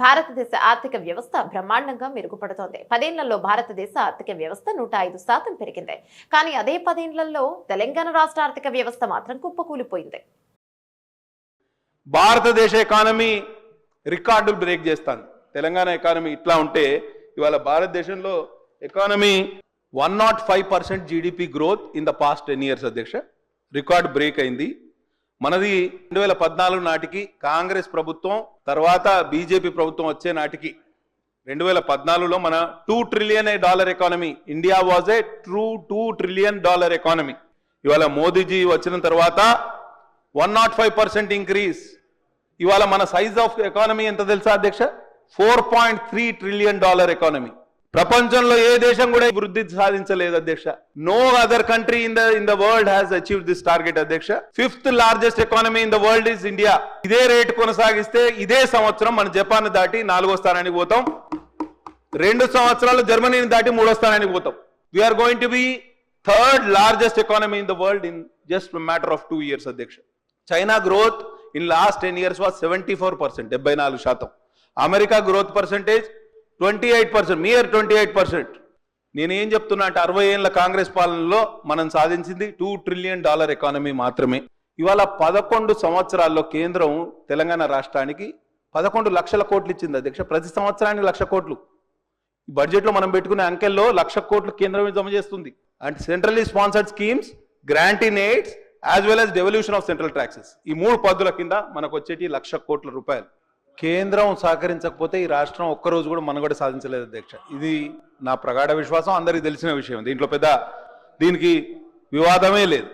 భారతదేశ ఆర్థిక వ్యవస్థ బ్రహ్మాండంగా మెరుగుపడుతోంది. పదేళ్ళలో భారతదేశ ఆర్థిక వ్యవస్థ నూట ఐదు శాతం పెరిగింది. కానీ అదే పదేళ్ళలో తెలంగాణ రాష్ట్ర ఆర్థిక వ్యవస్థ మాత్రం కుప్పకూలిపోయింది. భారతదేశ ఎకానమీ రికార్డులు బ్రేక్ చేస్తాను తెలంగాణ ఎకానమీ ఇట్లా ఉంటే ఇవాళ భారతదేశంలో economy one naught five percent GDP growth in the past ten years అధ్యక్ష. రికార్డ్ బ్రేక్ అయింది. మనది రెండు వేల పద్నాలుగు నాటికి కాంగ్రెస్ ప్రభుత్వం తర్వాత బీజేపీ ప్రభుత్వం వచ్చే నాటికి. రెండు వేల పద్నాలుగులో మన two trillion dollar economy India was a true two trillion dollar economy ఇవాళ మోదీజీ వచ్చిన తర్వాత one not five percent increase ఇవాళ మన సైజ్ ఆఫ్ ఎకానమీ ఎంత తెలుసా అధ్యక్ష? Four point three trillion dollar economy ప్రపంచంలో ఏ దేశం కూడా వృద్ధి సాధించలేదు అధ్యక్ష. No other country in the in the world has achieve this target అధ్యక్ష. Fifth largest economy in the world is India ఇదే రేట్ కొనసాగిస్తే ఇదే సంవత్సరం మన జపాన్ దాటి నాలుగో స్థానానికి పోతాం. రెండు సంవత్సరాలు జర్మనీని దాటి మూడో స్థానానికి పోతాం. We are going to be third largest economy in the world in just matter of two years అధ్యక్ష. China growth in last ten years was seventy four percent డెబ్బై నాలుగు శాతం. America growth percentage twenty eight percent mere twenty eight percent. నేను ఏం చెప్తున్నా అంటే అరవై ఏళ్ళ కాంగ్రెస్ పాలనలో మనం సాధించింది టూ ట్రిలియన్ డాలర్ ఎకానమీ మాత్రమే. ఇవాళ పదకొండు సంవత్సరాల్లో కేంద్రం తెలంగాణ రాష్ట్రానికి పదకొండు లక్షల కోట్లు ఇచ్చింది అధ్యక్ష. ప్రతి సంవత్సరానికి లక్ష కోట్లు. బడ్జెట్లో మనం పెట్టుకునే అంకెల్లో లక్ష కోట్లు కేంద్రం జమ చేస్తుంది. And centrally sponsored schemes grant in aids as well as devolution of central taxes. ఈ మూడు పద్దుల కింద మనకు వచ్చేటి లక్ష కోట్ల రూపాయలు. కేంద్రం సహకరించకపోతే ఈ రాష్ట్రం ఒక్కరోజు కూడా మనుగడ సాధించలేదు అధ్యక్ష. ఇది నా ప్రగాఢ విశ్వాసం అందరికీ తెలిసిన విషయం. దీంట్లో పెద్ద దీనికి వివాదమే లేదు.